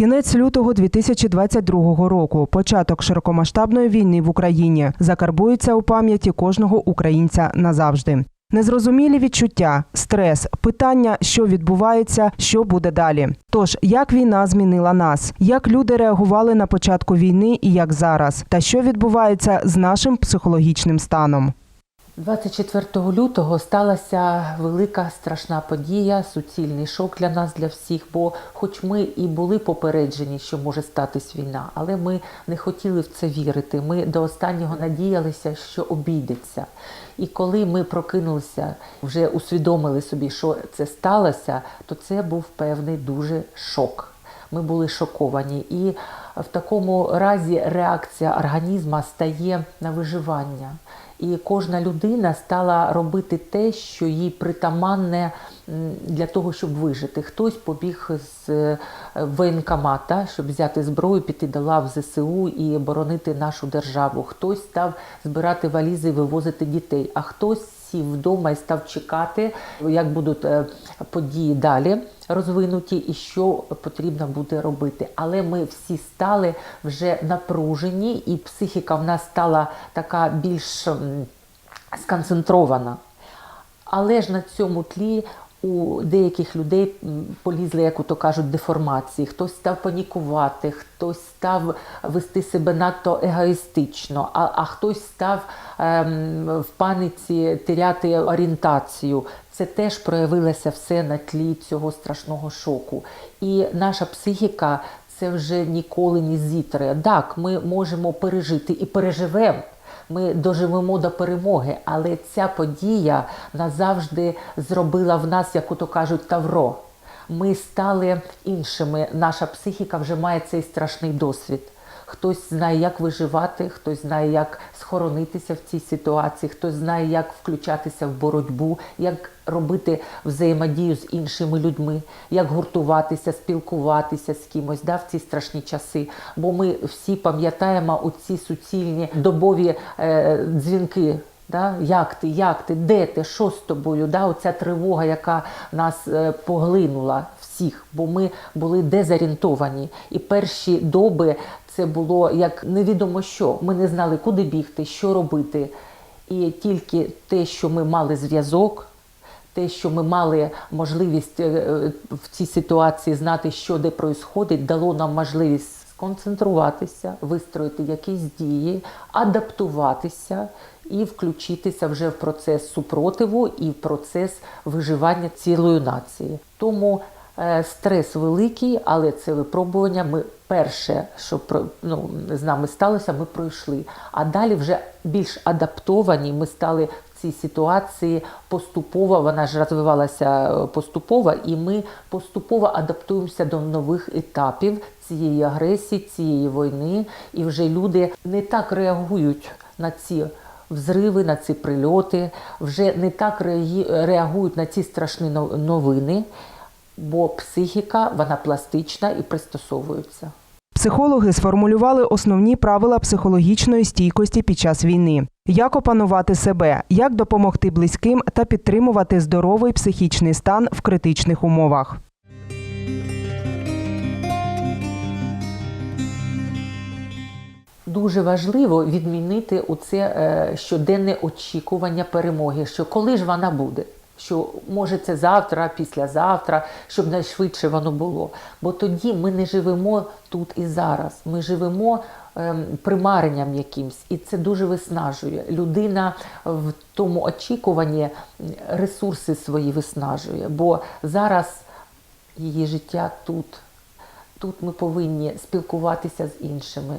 Кінець лютого 2022 року. Початок широкомасштабної війни в Україні закарбується у пам'яті кожного українця назавжди. Незрозумілі відчуття, стрес, питання, що відбувається, що буде далі. Тож, як війна змінила нас, як люди реагували на початку війни і як зараз, та що відбувається з нашим психологічним станом. 24 лютого сталася велика страшна подія, суцільний шок для нас, для всіх. Бо, хоч ми і були попереджені, що може статись війна, але ми не хотіли в це вірити. Ми до останнього надіялися, що обійдеться. І коли ми прокинулися, вже усвідомили собі, що це сталося, то це був певний дуже шок. Ми були шоковані, і в такому разі реакція організму стає на виживання. І кожна людина стала робити те, що їй притаманне для того, щоб вижити. Хтось побіг з е, воєнкомата, щоб взяти зброю, піти до лав ЗСУ і боронити нашу державу. Хтось став збирати валізи вивозити дітей, а хтось сів вдома і став чекати, як будуть е, події далі розвинуті і що потрібно буде робити. Але ми всі стали вже напружені, і психіка в нас стала така більш сконцентрована. Але ж на цьому тлі у деяких людей полізли, як то кажуть, деформації. Хтось став панікувати, хтось став вести себе надто егоїстично, а, а хтось став ем, в паниці теряти орієнтацію. Це теж проявилося все на тлі цього страшного шоку. І наша психіка це вже ніколи не зітре. Так, ми можемо пережити і переживемо. Ми доживемо до перемоги, але ця подія назавжди зробила в нас, як то кажуть, тавро. Ми стали іншими. Наша психіка вже має цей страшний досвід. Хтось знає, як виживати, хтось знає, як схоронитися в цій ситуації, хтось знає, як включатися в боротьбу, як робити взаємодію з іншими людьми, як гуртуватися, спілкуватися з кимось да, в ці страшні часи. Бо ми всі пам'ятаємо оці суцільні добові е, дзвінки. Да? Як ти, як ти, де ти, що з тобою? Да? Оця тривога, яка нас е, поглинула всіх, бо ми були дезорієнтовані. І перші доби це було як невідомо що. Ми не знали, куди бігти, що робити. І тільки те, що ми мали зв'язок, те, що ми мали можливість е, е, в цій ситуації знати, що де происходить, дало нам можливість сконцентруватися, вистроїти якісь дії, адаптуватися і включитися вже в процес супротиву і в процес виживання цілої нації. Тому стрес великий, але це випробування. Ми перше, що ну, з нами сталося, ми пройшли. А далі вже більш адаптовані. Ми стали в цій ситуації поступово. Вона ж розвивалася е, поступово, і ми поступово адаптуємося до нових етапів цієї агресії, цієї війни. І вже люди не так реагують на ці взриви, на ці прильоти, вже не так реагують на ці страшні но- новини, бо психіка вона пластична і пристосовується. Психологи сформулювали основні правила психологічної стійкості під час війни: як опанувати себе, як допомогти близьким та підтримувати здоровий психічний стан в критичних умовах. Дуже важливо відмінити оце е, щоденне очікування перемоги, що коли ж вона буде. Що може це завтра, післязавтра, щоб найшвидше воно було. Бо тоді ми не живемо тут і зараз. Ми живемо ем, примаренням якимсь, і це дуже виснажує. Людина в тому очікуванні ресурси свої виснажує. Бо зараз її життя тут. Тут ми повинні спілкуватися з іншими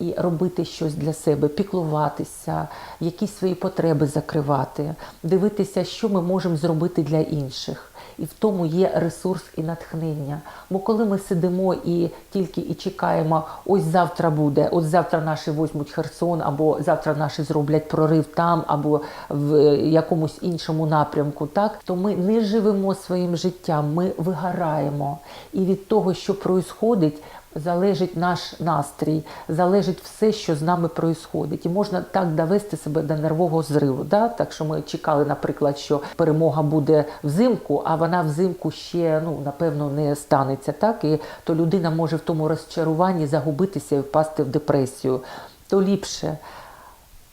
і робити щось для себе, піклуватися, якісь свої потреби закривати, дивитися, що ми можемо зробити для інших. І в тому є ресурс і натхнення. Бо коли ми сидимо і тільки і чекаємо, ось завтра буде, ось завтра наші візьмуть Херсон, або завтра наші зроблять прорив там, або в якомусь іншому напрямку, так то ми не живемо своїм життям, ми вигораємо. І від того, що происходить, залежить наш настрій, залежить все, що з нами відбувається. І можна так довести себе до нервового зриву. Да? Так що ми чекали, наприклад, що перемога буде взимку, а вона взимку ще ну, напевно не станеться. Так? І то людина може в тому розчаруванні загубитися і впасти в депресію. То ліпше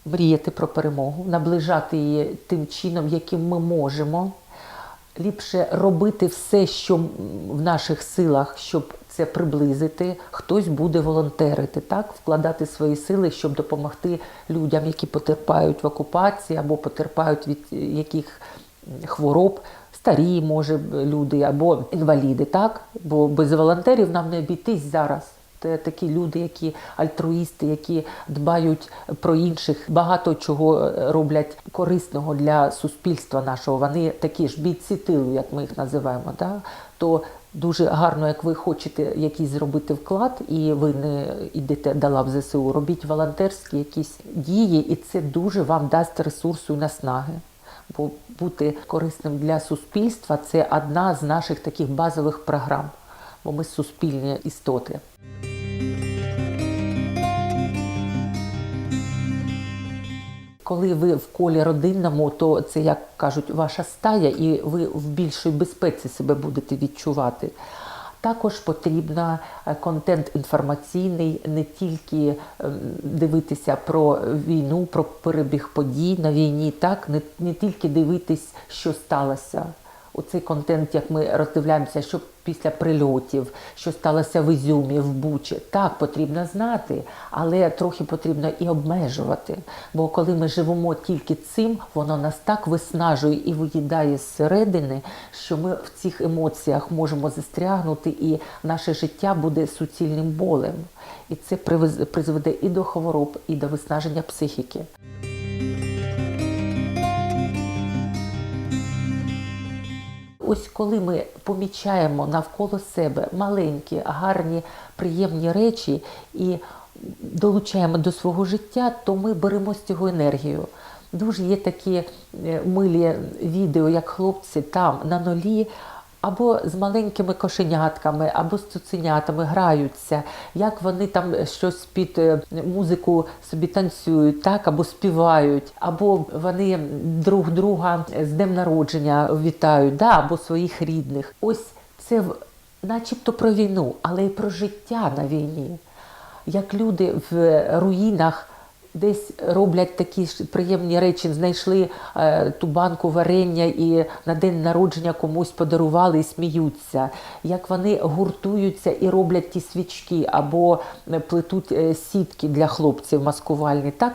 мріяти про перемогу, наближати її тим чином, яким ми можемо. Ліпше робити все, що в наших силах, щоб це приблизити. Хтось буде волонтерити, так, вкладати свої сили, щоб допомогти людям, які потерпають в окупації або потерпають від е, яких хвороб. Старі, може, люди або інваліди, так? Бо без волонтерів нам не обійтись зараз. Це такі люди, які альтруїсти, які дбають про інших, багато чого е, роблять корисного для суспільства нашого. Вони такі ж бійці тилу, як ми їх називаємо. Да? То дуже гарно, як ви хочете якийсь зробити вклад, і ви не йдете до лав ЗСУ, робіть волонтерські якісь дії, і це дуже вам дасть ресурсу і наснаги. Бо бути корисним для суспільства це одна з наших таких базових програм, бо ми суспільні істоти. Коли ви в колі родинному, то це, як кажуть, ваша стая, і ви в більшій безпеці себе будете відчувати. Також потрібно е, контент інформаційний, не тільки ем, дивитися про війну, про перебіг подій на війні, так не, не тільки дивитись, що сталося. Оцей контент, як ми роздивляємося, що після прильотів, що сталося в Ізюмі, в Бучі. Так, потрібно знати, але трохи потрібно і обмежувати. Бо коли ми живемо тільки цим, воно нас так виснажує і виїдає зсередини, що ми в цих емоціях можемо застрягнути, і наше життя буде суцільним болем. І це призведе і до хвороб, і до виснаження психіки. Ось коли ми помічаємо навколо себе маленькі, гарні, приємні речі і долучаємо до свого життя, то ми беремо з цього енергію. Дуже є такі е, милі відео, як хлопці там на нулі. Або з маленькими кошенятками, або з цуценятами граються, як вони там щось під е, музику собі танцюють, так, або співають, або вони друг друга з днем народження вітають, да, або своїх рідних. Ось це начебто про війну, але й про життя на війні. Як люди в руїнах десь роблять такі ж приємні речі, знайшли е, ту банку варення і на день народження комусь подарували і сміються. Як вони гуртуються і роблять ті свічки або е, плетуть е, сітки для хлопців маскувальні. Так?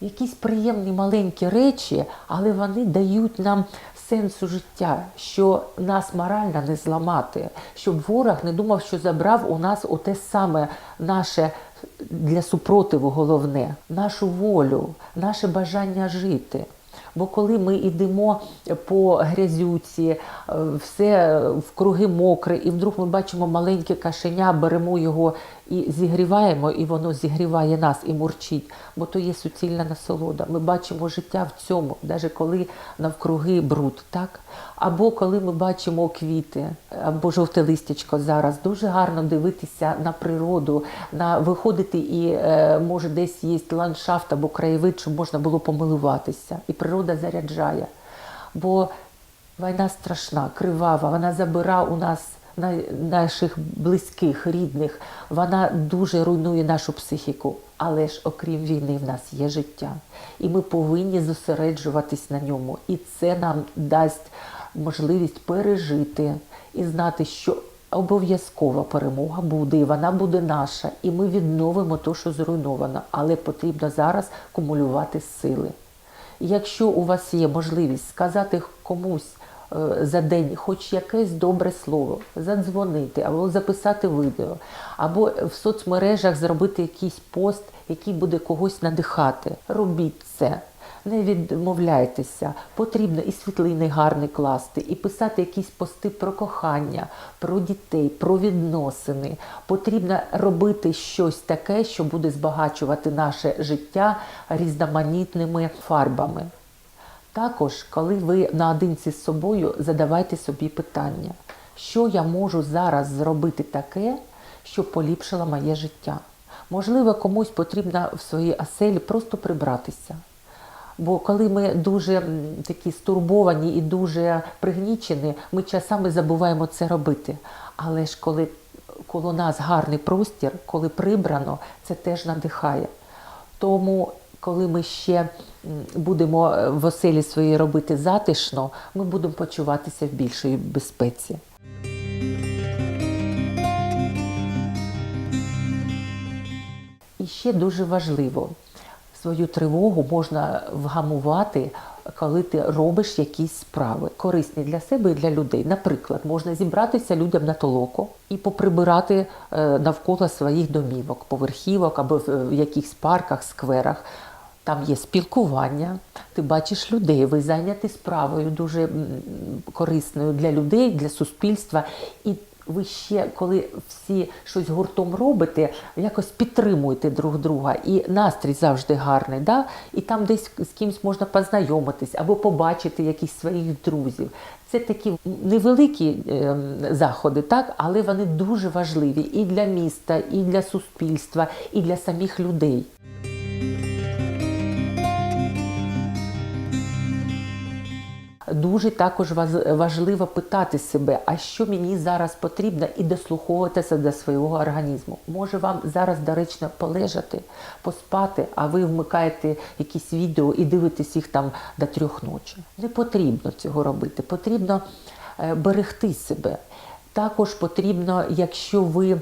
Якісь приємні маленькі речі, але вони дають нам сенсу життя, що нас морально не зламати, щоб ворог не думав, що забрав у нас оте саме наше для супротиву головне, нашу волю, наше бажання жити. Бо коли ми йдемо по грязюці, е, все в круги мокре, і вдруг ми бачимо маленьке кашеня, беремо його і зігріваємо, і воно зігріває нас і мурчить, бо то є суцільна насолода. Ми бачимо життя в цьому, навіть коли навкруги бруд, так? Або коли ми бачимо квіти, або жовте листячко зараз. Дуже гарно дивитися на природу, на виходити і е, може десь є ландшафт або краєвид, щоб можна було помилуватися. І природа заряджає. Бо війна страшна, кривава, вона забира у нас наших близьких, рідних, вона дуже руйнує нашу психіку. Але ж окрім війни в нас є життя. І ми повинні зосереджуватись на ньому. І це нам дасть можливість пережити і знати, що обов'язкова перемога буде, і вона буде наша. І ми відновимо те, що зруйновано. Але потрібно зараз кумулювати сили. Якщо у вас є можливість сказати комусь за день хоч якесь добре слово, задзвонити, або записати відео, або в соцмережах зробити якийсь пост, який буде когось надихати, робіть це. Не відмовляйтеся, потрібно і світлини гарні класти, і писати якісь пости про кохання, про дітей, про відносини. Потрібно робити щось таке, що буде збагачувати наше життя різноманітними фарбами. Також, коли ви наодинці з собою, задавайте собі питання, що я можу зараз зробити таке, що поліпшила моє життя. Можливо, комусь потрібно в своїй оселі просто прибратися. Бо коли ми дуже такі стурбовані і дуже пригнічені, ми часами забуваємо це робити. Але ж коли коло нас гарний простір, коли прибрано, це теж надихає. Тому, коли ми ще будемо е, в оселі своїй робити затишно, ми будемо почуватися в більшій безпеці. І ще дуже важливо, свою тривогу можна вгамувати, коли ти робиш якісь справи, корисні для себе і для людей. Наприклад, можна зібратися людям на толоко і поприбирати е, навколо своїх домівок, поверхівок або в в якихось парках, скверах. Там є спілкування, ти бачиш людей, ви зайняті справою дуже корисною для людей, для суспільства. І ви ще, коли всі щось гуртом робите, якось підтримуєте друг друга, і настрій завжди гарний. Да? І там десь з кимось можна познайомитись або побачити якісь своїх друзів. Це такі невеликі ем, заходи, так, але вони дуже важливі і для міста, і для суспільства, і для самих людей. Дуже також важливо питати себе, а що мені зараз потрібно, і дослуховуватися до свого організму. Може вам зараз доречно полежати, поспати, а ви вмикаєте якісь відео і дивитесь їх там до трьох ночі. Не потрібно цього робити. Потрібно е, берегти себе. Також потрібно, якщо ви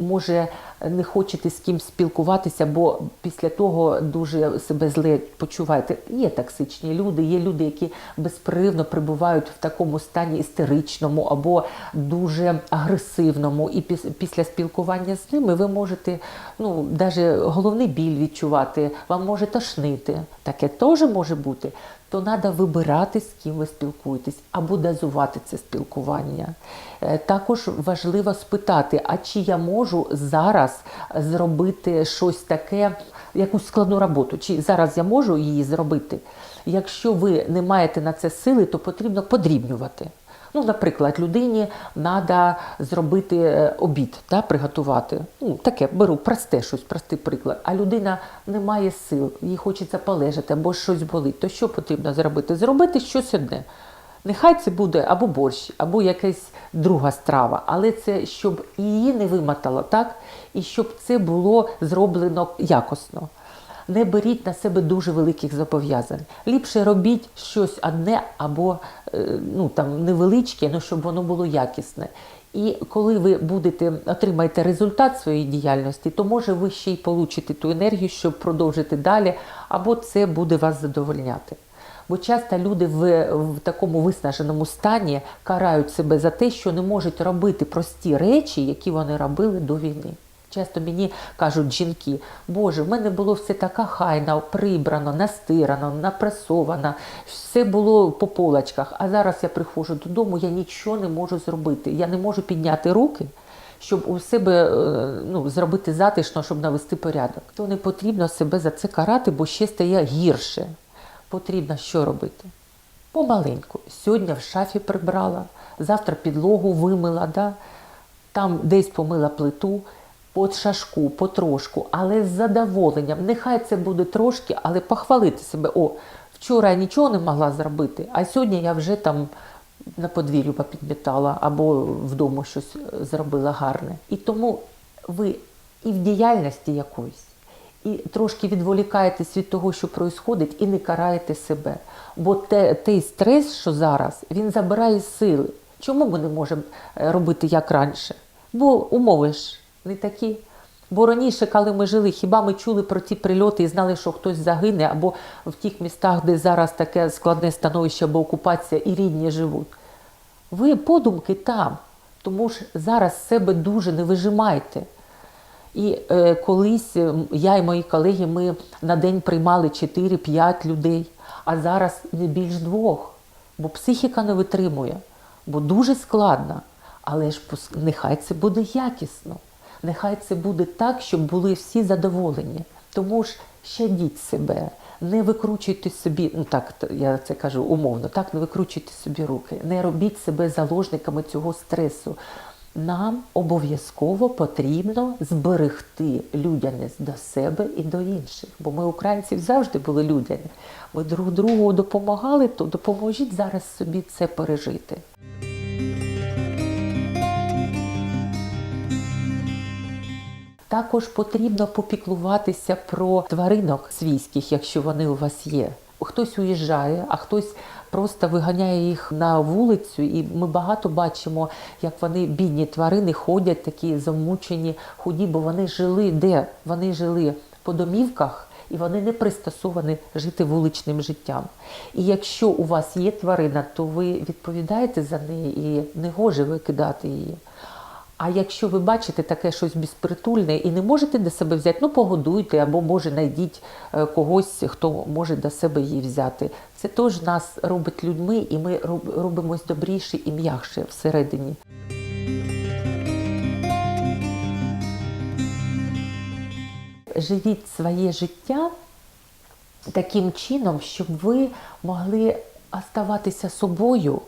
може не хочете з ким спілкуватися, бо після того дуже себе зле почуваєте. Є токсичні люди, є люди, які безперервно перебувають в такому стані істеричному або дуже агресивному. І після спілкування з ними ви можете ну, навіть головний біль відчувати, вам може тошнити. Таке теж може бути то треба вибирати, з ким ви спілкуєтесь, або дозувати це спілкування. Е, Також важливо спитати, а чи я можу зараз зробити щось таке, якусь складну роботу, чи зараз я можу її зробити. Якщо ви не маєте на це сили, то потрібно подрібнювати. Ну, наприклад, людині треба зробити е, обід, да, приготувати. Ну, таке беру просте щось, простий приклад. А людина не має сил, їй хочеться полежати або щось болить. То що потрібно зробити? Зробити щось одне. Нехай це буде або борщ, або якась друга страва, але це щоб її не вимотало, так? І щоб це було зроблено якісно. Не беріть на себе дуже великих зобов'язань. Ліпше робіть щось одне або е, ну, там, невеличке, але щоб воно було якісне. І коли ви будете отримаєте результат своєї діяльності, то може ви ще й получите ту енергію, щоб продовжити далі, або це буде вас задовольняти. Бо часто люди в, в такому виснаженому стані карають себе за те, що не можуть робити прості речі, які вони робили до війни. Часто мені кажуть жінки, Боже, в мене було все така хайна, прибрано, настирано, напресовано, все було по полочках. А зараз я приходжу додому, я нічого не можу зробити. Я не можу підняти руки, щоб у себе е, ну, зробити затишно, щоб навести порядок. То не потрібно себе за це карати, бо ще стає гірше. Потрібно що робити? Помаленьку. Сьогодні в шафі прибрала, завтра підлогу вимила, да? там десь помила плиту, по шашку, потрошку, але з задоволенням. Нехай це буде трошки, але похвалити себе. О, вчора я нічого не могла зробити, а сьогодні я вже там на подвір'ю попідмітала або вдома щось е, зробила гарне. І тому ви і в діяльності якоїсь, і трошки відволікаєтесь від того, що відбувається, і не караєте себе. Бо те, той стрес, що зараз, він забирає сили. Чому ми не можемо е, робити як раніше? Бо умови ж не такі. Бо раніше, коли ми жили, хіба ми чули про ті прильоти і знали, що хтось загине, або в тих містах, де зараз таке складне становище або окупація, і рідні живуть. Ви подумки там, тому ж зараз себе дуже не вижимайте. І е, колись е, я і мої колеги ми на день приймали 4-5 людей, а зараз не більш двох, бо психіка не витримує, бо дуже складно. Але ж нехай це буде якісно, нехай це буде так, щоб були всі задоволені. Тому ж щадіть себе, не викручуйте собі, ну так я це кажу умовно, так не викручуйте собі руки, не робіть себе заложниками цього стресу. Нам обов'язково потрібно зберегти людяність до себе і до інших. Бо ми, українці, завжди були людяні. Ми друг другу допомагали, то допоможіть зараз собі це пережити. Також потрібно попіклуватися про тваринок свійських, якщо вони у вас є. Хтось уїжджає, а хтось просто виганяє їх на вулицю, і ми багато бачимо, як вони бідні тварини ходять, такі замучені, худі, бо вони жили де? Вони жили по домівках. І вони не пристосовані жити вуличним життям. І якщо у вас є тварина, то ви відповідаєте за неї і не гоже викидати її. А якщо ви бачите таке щось безпритульне і не можете до себе взяти, ну погодуйте або може знайдіть е, когось, хто може до себе її взяти. Це теж нас робить людьми, і ми роб- робимось добріші і м'якше всередині. Живіть своє життя таким чином, щоб ви могли оставатися собою,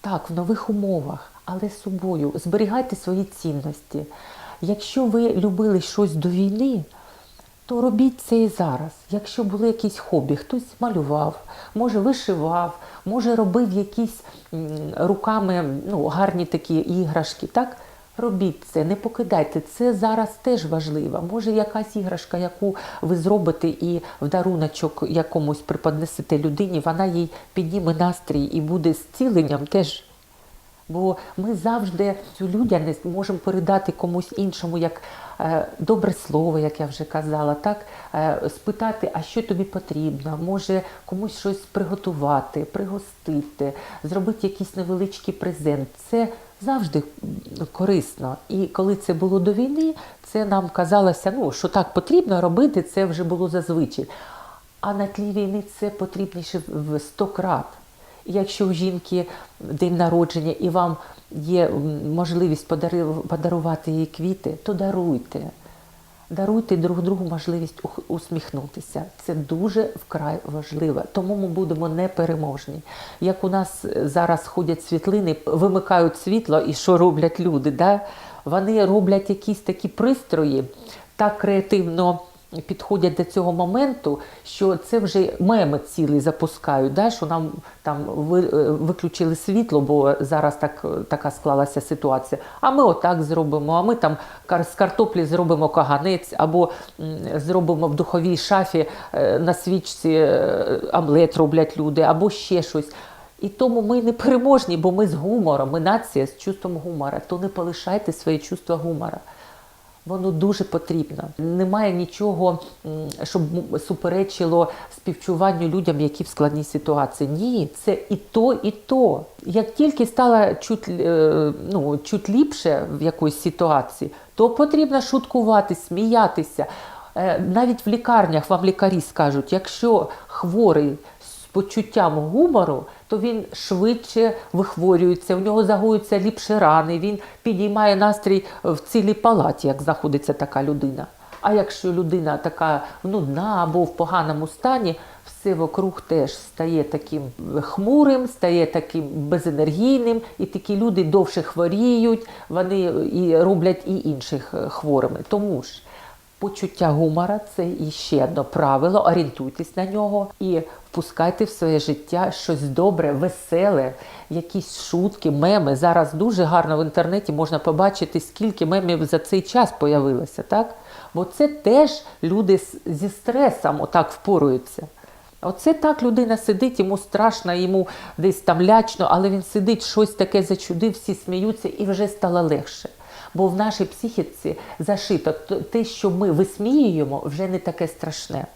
так, в нових умовах, але собою. Зберігайте свої цінності. Якщо ви любили щось до війни, то робіть це і зараз. Якщо були якісь хобі, хтось малював, може вишивав, може робив якісь руками ну, гарні такі іграшки, так? Робіть це, не покидайте. Це зараз теж важливо. Може, якась іграшка, яку ви зробите і в даруночок якомусь преподнесете людині, вона їй підніме настрій і буде зціленням теж. Бо ми завжди цю людяність можемо передати комусь іншому, як е, добре слово, як я вже казала, так е, спитати, а що тобі потрібно, може комусь щось приготувати, пригостити, зробити якийсь невеличкий презент. Це завжди корисно. І коли це було до війни, це нам казалося, ну що так потрібно робити, це вже було зазвичай. А на тлі війни це потрібніше в 100 крат. Якщо у жінки день народження і вам є можливість подарувати їй квіти, то даруйте. Даруйте друг другу можливість усміхнутися. Це дуже вкрай важливо. Тому ми будемо непереможні. Як у нас е, зараз ходять світлини, вимикають світло, і що роблять люди? Да? Вони роблять якісь такі пристрої, так креативно підходять до цього моменту, що це вже меми цілі запускають, да? що нам там е, виключили світло, бо зараз так, така склалася ситуація. А ми отак зробимо, а ми там з картоплі зробимо каганець, або зробимо в духовій шафі е, на свічці е, омлет роблять люди, або ще щось. І тому ми не переможні, бо ми з гумором, ми нація з чувством гумора. То не полишайте своє чувство гумора. Воно дуже потрібно. Немає нічого, щоб суперечило співчуванню людям, які в складній ситуації. Ні, це і то, і то. Як тільки стало чуть, е, ну, чуть ліпше в якоїсь ситуації, то потрібно шуткувати, сміятися. Е, Навіть в лікарнях вам лікарі скажуть, якщо хворий з почуттям гумору, то він швидше вихворюється, в нього загоюються ліпше рани, він підіймає настрій в цілій палаті, як знаходиться така людина. А якщо людина така нудна або в поганому стані, все вокруг теж стає таким хмурим, стає таким безенергійним, і такі люди довше хворіють, вони і роблять і інших е, хворими. Тому ж Почуття гумора це і ще одне правило. Орієнтуйтесь на нього і впускайте в своє життя щось добре, веселе, якісь шутки, меми. Зараз дуже гарно в інтернеті можна побачити, скільки мемів за цей час появилося, так? Бо це теж люди зі стресом отак впоруються. Оце так людина сидить, йому страшно, йому десь там лячно, але він сидить, щось таке зачудив, всі сміються і вже стало легше. Бо в нашій психіці зашито те, що ми висміюємо, вже не таке страшне.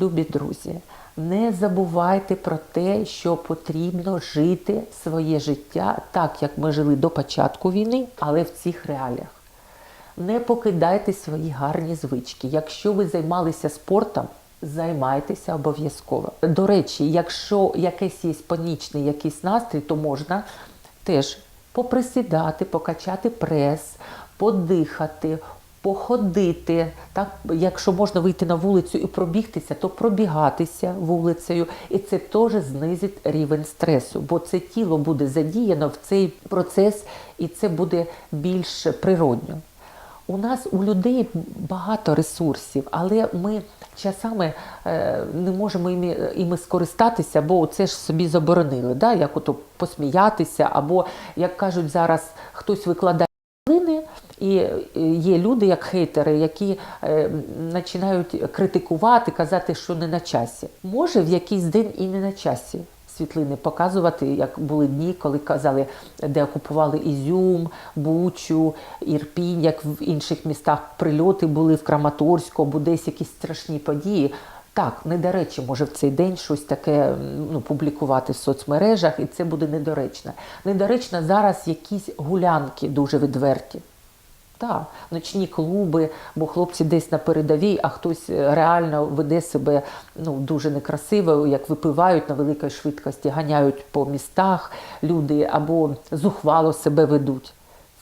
Любі друзі, не забувайте про те, що потрібно жити своє життя так, як ми жили до початку війни, але в цих реаліях. Не покидайте свої гарні звички. Якщо ви займалися спортом, займайтеся обов'язково. До речі, якщо якийсь є панічний якийсь настрій, то можна теж поприсідати, покачати прес, подихати, походити. Так? Якщо можна вийти на вулицю і пробігтися, то пробігатися вулицею. І це теж знизить рівень стресу, бо це тіло буде задіяно в цей процес, і це буде більш природньо. У нас у людей багато ресурсів, але ми часами е, не можемо іми, іми скористатися, бо це ж собі заборонили, да? як ото посміятися, або як кажуть зараз, хтось викладає і е, є люди, як хейтери, які е, починають критикувати, казати, що не на часі. Може в якийсь день і не на часі світлини показувати, як були дні, коли казали, де окупували Ізюм, Бучу, Ірпінь, як в інших містах прильоти були в Краматорську, або десь якісь страшні події. Так, не до речі, може в цей день щось таке ну, публікувати в соцмережах, і це буде недоречно. Недоречно зараз якісь гулянки дуже відверті. Так, ночні клуби, бо хлопці десь на передовій, а хтось е, реально веде себе ну, дуже некрасиво, як випивають на великій швидкості, ганяють по містах люди або зухвало себе ведуть.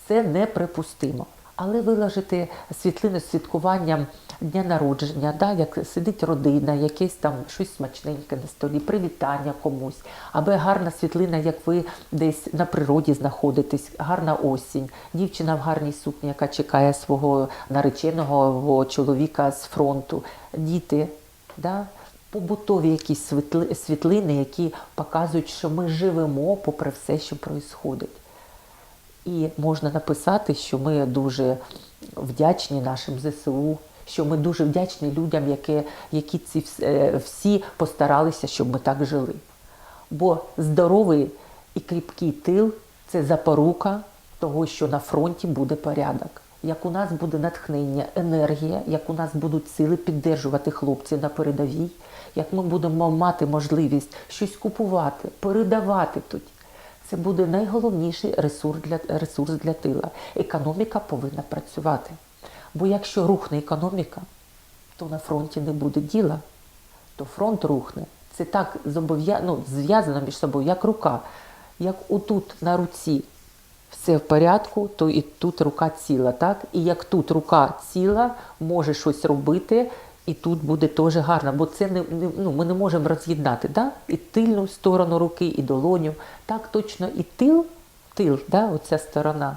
Це неприпустимо. Але виложити світлини з святкуванням дня народження, да, як сидить родина, якесь там щось смачненьке на столі, привітання комусь, або гарна світлина, як ви десь на природі знаходитесь, гарна осінь, дівчина в гарній сукні, яка чекає свого нареченого чоловіка з фронту, діти. Да? Побутові якісь світли- світлини, які показують, що ми живемо попри все, що відбувається. І можна написати, що ми дуже вдячні нашим ЗСУ, що ми дуже вдячні людям, які, які ці е, всі постаралися, щоб ми так жили. Бо здоровий і кріпкий тил це запорука того, що на фронті буде порядок. Як у нас буде натхнення, енергія, як у нас будуть сили піддержувати хлопців на передовій, як ми будемо мати можливість щось купувати, передавати тут. Це буде найголовніший ресурс для, ресурс для тила. Економіка повинна працювати. Бо якщо рухне економіка, то на фронті не буде діла, то фронт рухне. Це так ну, зв'язано між собою, як рука. Як отут на руці все в порядку, то і тут рука ціла, так? І як тут рука ціла, може щось робити, і тут буде теж гарно, бо це не, не ну, ми не можемо роз'єднати, да? і тильну сторону руки, і долоню. Так точно і тил, тил, да? оця сторона,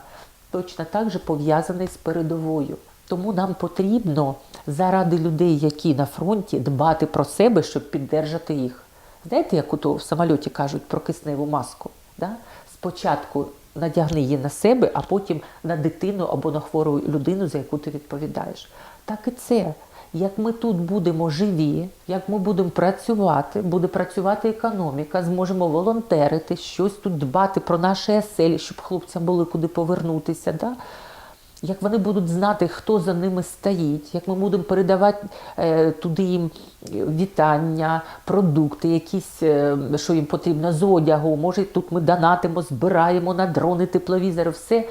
точно так же пов'язаний з передовою. Тому нам потрібно заради людей, які на фронті, дбати про себе, щоб піддержати їх. Знаєте, як ото в самольоті кажуть про кисневу маску? Да? Спочатку надягни її на себе, а потім на дитину або на хвору людину, за яку ти відповідаєш. Так і це. Як ми тут будемо живі, як ми будемо працювати, буде працювати економіка, зможемо волонтерити, щось тут дбати про наші оселі, щоб хлопцям було куди повернутися. Да? Як вони будуть знати, хто за ними стоїть, як ми будемо передавати е, туди їм вітання, продукти, якісь, е, що їм потрібно з одягу, може тут ми донатимо, збираємо на дрони, тепловізори, все,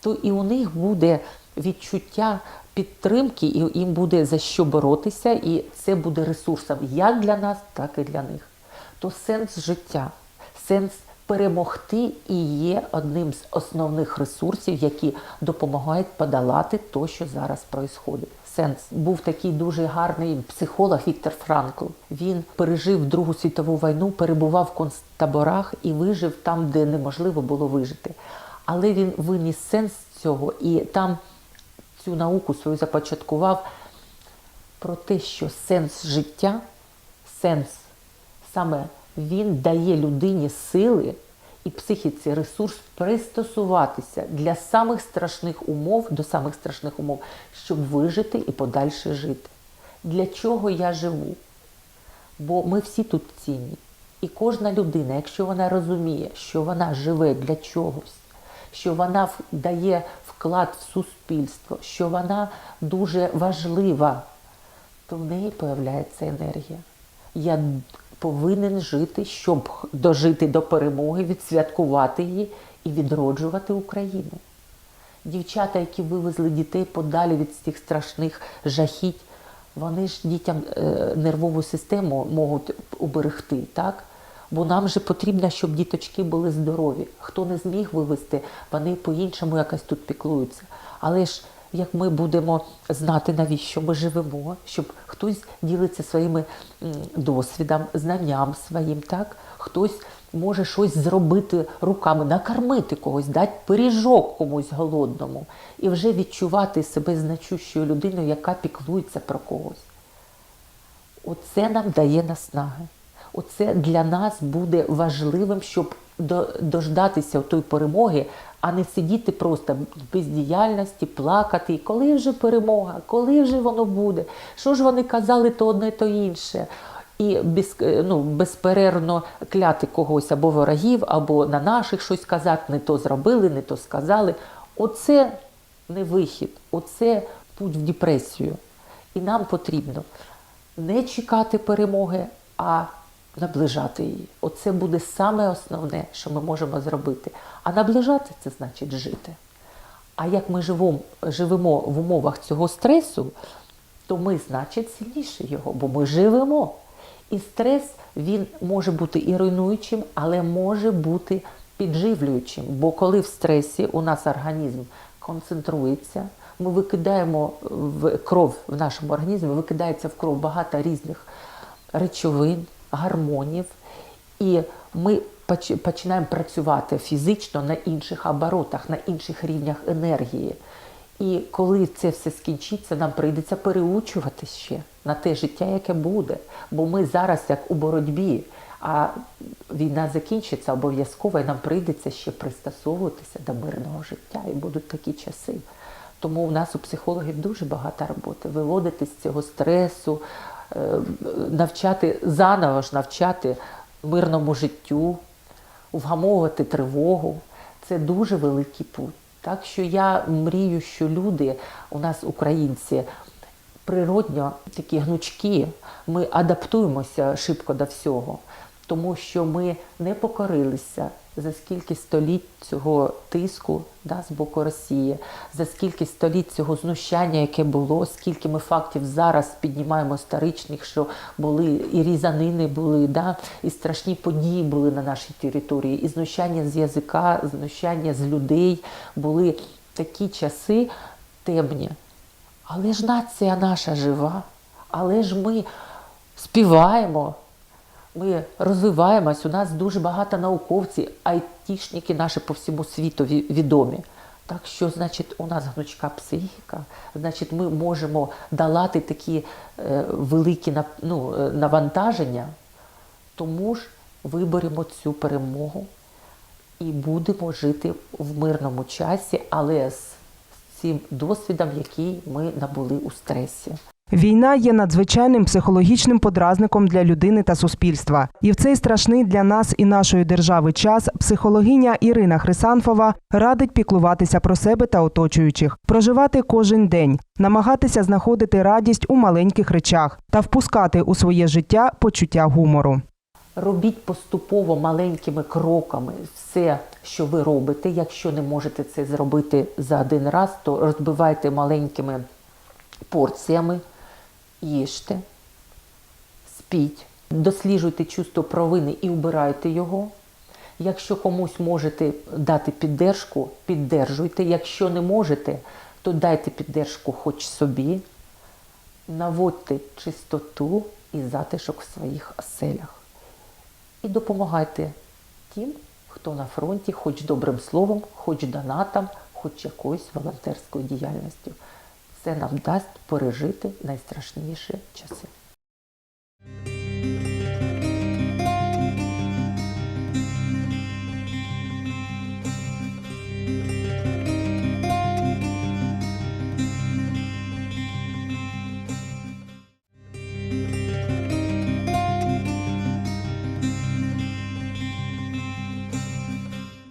то і у них буде відчуття підтримки, і їм буде за що боротися, і це буде ресурсом як для нас, так і для них. То сенс життя, сенс перемогти і є одним з основних ресурсів, які допомагають подолати те, що зараз відбувається. Сенс був такий дуже гарний психолог Віктор Франкл. Він пережив Другу світову війну, перебував в концтаборах і вижив там, де неможливо було вижити. Але він виніс сенс цього і там цю науку свою започаткував про те, що сенс життя, сенс саме він дає людині сили і психіці ресурс пристосуватися для самих страшних умов, до самих страшних умов, щоб вижити і подальше жити. Для чого я живу? Бо ми всі тут цінні. І кожна людина, якщо вона розуміє, що вона живе для чогось, що вона дає вклад в суспільство, що вона дуже важлива, то в неї появляється енергія. Я повинен жити, щоб дожити до перемоги, відсвяткувати її і відроджувати Україну. Дівчата, які вивезли дітей подалі від цих страшних жахіть, вони ж дітям е, нервову систему можуть уберегти, так? Бо нам же потрібно, щоб діточки були здорові. Хто не зміг вивезти, вони по-іншому якось тут піклуються. Але ж як ми будемо знати, навіщо ми живемо, щоб хтось ділиться своїми досвідом, знанням своїм, так? хтось може щось зробити руками, накормити когось, дати пиріжок комусь голодному і вже відчувати себе значущою людиною, яка піклується про когось. Оце нам дає наснаги. Оце для нас буде важливим, щоб дождатися тої перемоги, а не сидіти просто в бездіяльності, плакати. І коли вже перемога, коли вже воно буде? Що ж вони казали, то одне, то інше. І без, ну, безперервно кляти когось або ворогів, або на наших щось казати, не то зробили, не то сказали. Оце не вихід, оце путь в депресію. І нам потрібно не чекати перемоги, а наближати її. Оце буде саме основне, що ми можемо зробити. А наближати це значить жити. А як ми живемо, живемо в умовах цього стресу, то ми, значить, сильніше його, бо ми живемо. І стрес він може бути і руйнуючим, але може бути підживлюючим. Бо коли в стресі у нас організм концентрується, ми викидаємо в кров в нашому організмі, викидається в кров багато різних речовин, гормонів, і ми починаємо працювати фізично на інших оборотах, на інших рівнях енергії. І коли це все скінчиться, нам прийдеться переучуватись ще на те життя, яке буде. Бо ми зараз як у боротьбі, а війна закінчиться обов'язково, і нам прийдеться ще пристосовуватися до мирного життя, і будуть такі часи. Тому у нас у психологів дуже багато роботи виводити з цього стресу, навчати заново ж навчати мирному життю, вгамовувати тривогу. Це дуже великий путь. Так що я мрію, що люди, у нас українці, природньо такі гнучкі, ми адаптуємося шибко до всього, тому що ми не покорилися за скільки століть цього тиску да, з боку Росії, за скільки століть цього знущання, яке було, скільки ми фактів зараз піднімаємо історичних, що були і різанини були, да, і страшні події були на нашій території, і знущання з язика, знущання з людей були такі часи темні. Але ж нація наша жива, але ж ми співаємо, ми розвиваємось. У нас дуже багато науковців, айтішники наші по всьому світу відомі. Так що, значить, у нас гнучка психіка, значить, ми можемо долати такі е, великі ну, е, навантаження, тому ж виборемо цю перемогу і будемо жити в мирному часі, але з цим досвідом, який ми набули у стресі. Війна є надзвичайним психологічним подразником для людини та суспільства. І в цей страшний для нас і нашої держави час психологиня Ірина Хрисанфова радить піклуватися про себе та оточуючих, проживати кожен день, намагатися знаходити радість у маленьких речах та впускати у своє життя почуття гумору. Робіть поступово маленькими кроками все, що ви робите. Якщо не можете це зробити за один раз, то розбивайте маленькими порціями, їжте, спіть, досліджуйте чувство провини і убирайте його. Якщо комусь можете дати піддержку, піддержуйте. Якщо не можете, то дайте піддержку хоч собі, наводьте чистоту і затишок в своїх оселях. І допомагайте тим, хто на фронті, хоч добрим словом, хоч донатом, хоч якоюсь волонтерською діяльністю. Це нам дасть пережити найстрашніші часи.